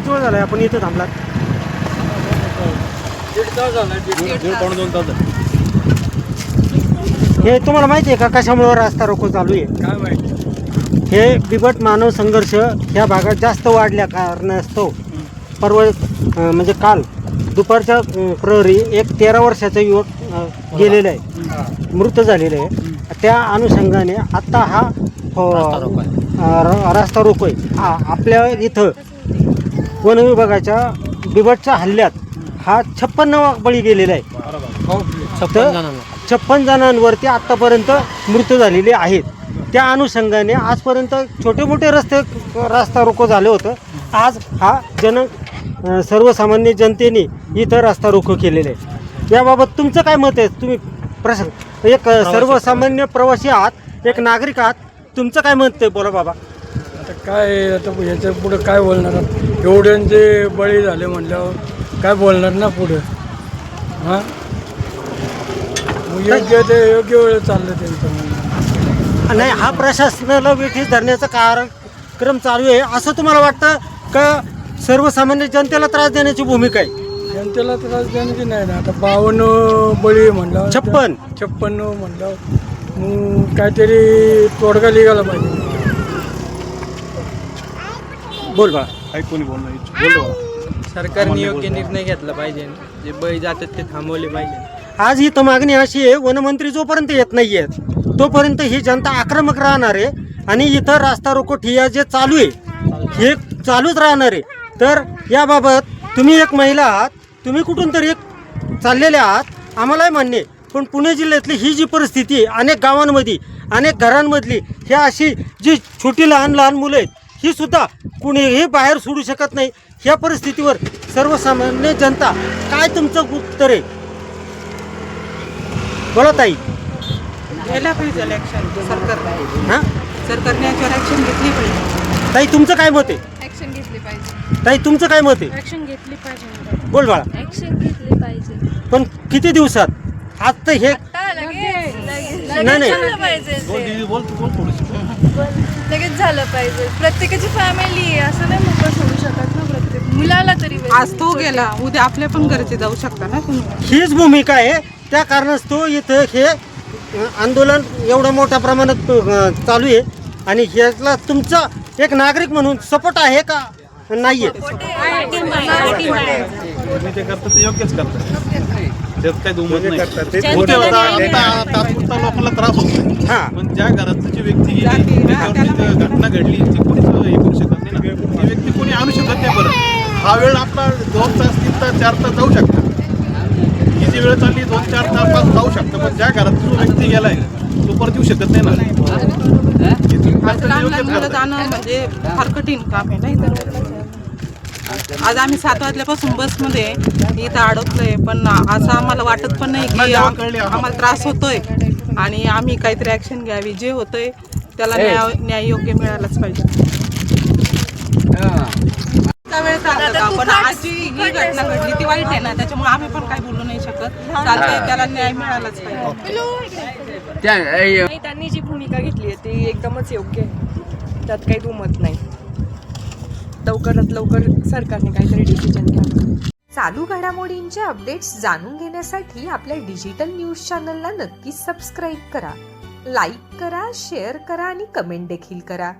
किती वेळ झालाय? आपण इथं थांबलात. झाले. हे तुम्हाला माहिती आहे का कशामुळे रस्ता रोको चालू आहे? काय माहिती? हे बिबट मानव संघर्ष ह्या भागात जास्त वाढल्या कारणास्तव. परवा म्हणजे काल दुपारच्या अं, प्रहरी एक तेरा वर्षाचा युवक अं, गेलेला आहे. मृत झालेला आहे. त्या अनुषंगाने आत्ता हा अं, रोको आहे. अं, र- रस्ता रोको आहे. आ- आपल्या इथं वन विभागाच्या बिबटच्या हल्ल्यात हा छप्पन्न बळी गेलेला आहे. छप्पन जणांना. छप्पन जणांवरती आत्तापर्यंत मृत्यू झालेले आहेत. त्या अनुषंगाने आजपर्यंत छोटे मोठे रस्ते रस्ता रोको झालं होतं. आज हा जन सर्वसामान्य जनतेने इथं रस्ता रोको केलेलं आहे. याबाबत तुमचं काय मत आहे? तुम्ही प्रश्न एक सर्वसामान्य प्रवासी आहात एक नागरिक आहात. तुमचं काय मत आहे? बोला बाबा. आता काय आता याच्यापुढे काय बोलणार? एवढ्यांचे बळी झाले म्हणल्यावर काय बोलणार ना पुढे? हां? योग्य ते योग्य वेळ चाललं त्यांचं म्हणणं. नाही हा प्रशासनाला वेठीस धरण्याचा कार्यक्रम चालू आहे. असं तुम्हाला वाटतं का सर्वसामान्य जनतेला त्रास देण्याची भूमिका आहे? जनतेला त्रास देण्याची नाही ना. आता बावन्न बळी म्हणलं छप्पन. छप्पन्न म्हणलं काहीतरी तोडगा निघाला पाहिजे. बोल बा सरकारने योग्य निर्णय घेतला पाहिजे. जे बळी जातात ते थांबवले पाहिजे. आज इथं मागणी अशी आहे वनमंत्री जोपर्यंत येत नाही आहेत तोपर्यंत ही जनता आक्रमक राहणार आहे आणि इथं रास्ता रोको ठिया जे चालू आहे हे चालूच राहणार आहे. तर याबाबत तुम्ही एक महिला आहात तुम्ही कुठून तरी एक चाललेले आहात आम्हालाही मान्य आहे. पण पुणे जिल्ह्यातली ही जी परिस्थिती आहे अनेक गावांमध्ये अनेक घरांमधली ही अशी जी छोटी लहान लहान मुलं आहेत ही सुद्धा कुणीही बाहेर सोडू शकत नाही. ह्या परिस्थितीवर सर्वसामान्य जनता काय तुमचं उत्तर आहे? बोला ताई. घ्यायला पाहिजे ॲक्शन हां? सरकारने याच्यावर ॲक्शन घेतली पाहिजे. ताई तुमचं काय मत आहे? ऍक्शन घेतली पाहिजे. ताई तुमचं काय मत आहे? ऍक्शन घेतली पाहिजे बोल बाळा. ऍक्शन घेतली पाहिजे. पण किती दिवसात? आज तर हे नाही नाही. झालं पाहिजे. ते. लगेच झालं पाहिजे. प्रत्येकाची फॅमिली असं नाही मोकळं सोडू शकत ना प्रत्येक. मुलाला तरी वेळ आज तो गेला उद्या आपल्या पण घरचे जाऊ शकता ना तुम्ही. हीच भूमिका आहे. त्या कारणास्तव इथं हे अ, आंदोलन एवढं मोठ्या प्रमाणात अ, चालू आहे. आणि ह्याला तुमचा एक नागरिक म्हणून सपोर्ट आहे का? नाही आहे. तुम्ही ते करता ते योग्यच करता. त्यात काही दुमत नाही. होते होता आता तात्पुरता लोकांना त्रास होतो. हां. पण ज्या घरात जी व्यक्ती गेली त्याच्यावरती जी घटना घडली ती कोणीच हे करू शकत नाही ना. ती व्यक्ती कोणी आणू शकत नाही परत हा वेळ आपला दोन तास तीन तास चार तास जाऊ शकतो. ही जी वेळ चालली दोन चार तास पाच जाऊ शकतं. पण ज्या घरात जो व्यक्ती गेलाय तो परत येऊ शकत नाही ना. हे? लहान योग्यच मुलं. जाणं म्हणजे फार कठीण काम आहे नाही तर? आज आम्ही सात वाजल्यापासून बसमध्ये इथं अडकलोय पण असं आम्हाला वाटत पण नाही की आम्हाला. त्रास होतोय. आणि आम्ही काहीतरी ऍक्शन घ्यावी जे होतंय त्याला न्याय न्याय योग्य मिळालाच पाहिजे? पण आज ही घटना घडली ती वाईट आहे ना? त्याच्यामुळे आम्ही पण काही बोलू नाही शकत. चालतंय त्याला न्याय मिळालाच पाहिजे. त्यांनी जी भूमिका घेतली आहे ती एकदमच योग्य आहे. त्यात काही दुमत नाही. लवकरात लवकर सरकारने काहीतरी डिसिजन घ्यावं. चालू घडामोडींचे अपडेट्स जाणून घेण्यासाठी आपल्या डिजिटल न्यूज चॅनलला नक्कीच सबस्क्राईब करा. लाईक करा शेअर करा आणि कमेंट देखील करा.